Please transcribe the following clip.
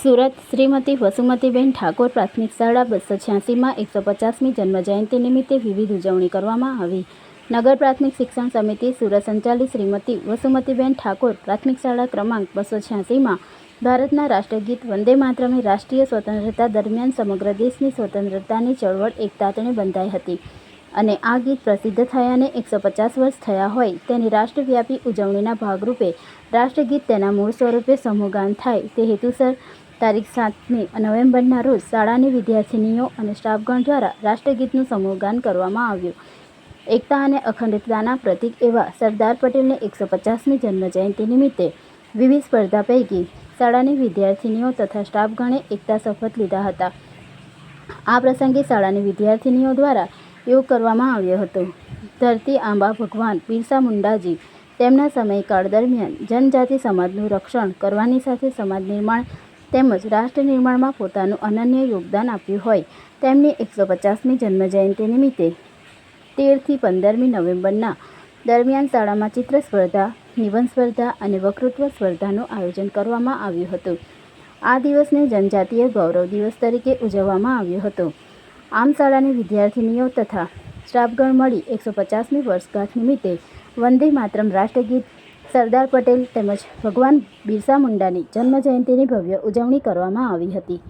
સુરત શ્રીમતી વસુમતીબેન ઠાકોર પ્રાથમિક શાળા બસો છ્યાસીમાં એકસો પચાસમી જન્મજયંતિ નિમિત્તે વિવિધ ઉજવણી કરવામાં આવી. નગર પ્રાથમિક શિક્ષણ સમિતિ સુરત સંચાલિત શ્રીમતી વસુમતીબેન ઠાકોર પ્રાથમિક શાળા ક્રમાંક બસો છ્યાસીમાં ભારતના રાષ્ટ્રગીત વંદે માતરમે રાષ્ટ્રીય સ્વતંત્રતા દરમિયાન સમગ્ર દેશની સ્વતંત્રતાની ચળવળ એકતાતણે બંધાઈ હતી. અને આ ગીત પ્રસિદ્ધ થયાને એકસો પચાસ વર્ષ થયા હોય તેની રાષ્ટ્રવ્યાપી ઉજવણીના ભાગરૂપે રાષ્ટ્રગીત તેના મૂળ સ્વરૂપે સમૂહગાન થાય. તે હેતુસર તારીખ સાતમી નવેમ્બરના રોજ શાળાની વિદ્યાર્થિનીઓ અને સ્ટાફગણ દ્વારા રાષ્ટ્રગીતનું સમૂહગાન કરવામાં આવ્યું. એકતા અને અખંડિતતાના પ્રતીક એવા સરદાર પટેલની એકસો પચાસમી જન્મજયંતિ નિમિત્તે વિવિધ સ્પર્ધા પૈકી શાળાની વિદ્યાર્થિનીઓ તથા સ્ટાફગણે એકતા શપથ લીધા હતા. આ પ્રસંગે શાળાની વિદ્યાર્થિનીઓ દ્વારા યોગ કરવામાં આવ્યો હતો. ધરતી આંબા ભગવાન બિરસા મુંડાજી તેમના સમયકાળ દરમિયાન જનજાતિ સમાજનું રક્ષણ કરવાની સાથે સમાજ નિર્માણ તેમજ રાષ્ટ્ર નિર્માણમાં પોતાનું અનન્ય યોગદાન આપ્યું હોય. તેમની એકસો પચાસમી જન્મજયંતિ નિમિત્તે તેરથી પંદરમી નવેમ્બરના દરમિયાન શાળામાં ચિત્ર સ્પર્ધા, નિબંધ સ્પર્ધા અને વક્તૃત્વ સ્પર્ધાનું આયોજન કરવામાં આવ્યું હતું. આ દિવસને જનજાતીય ગૌરવ દિવસ તરીકે ઉજવવામાં આવ્યો હતો. આમ શાળાની વિદ્યાર્થિનીઓ તથા સ્ટાફગણ મળી એકસો પચાસમી વર્ષગાંઠ નિમિત્તે વંદે માતરમ રાષ્ટ્રગીત સરદાર પટેલ તેમજ ભગવાન બિરસા મુંડાની જન્મજયંતિની ભવ્ય ઉજવણી કરવામાં આવી હતી.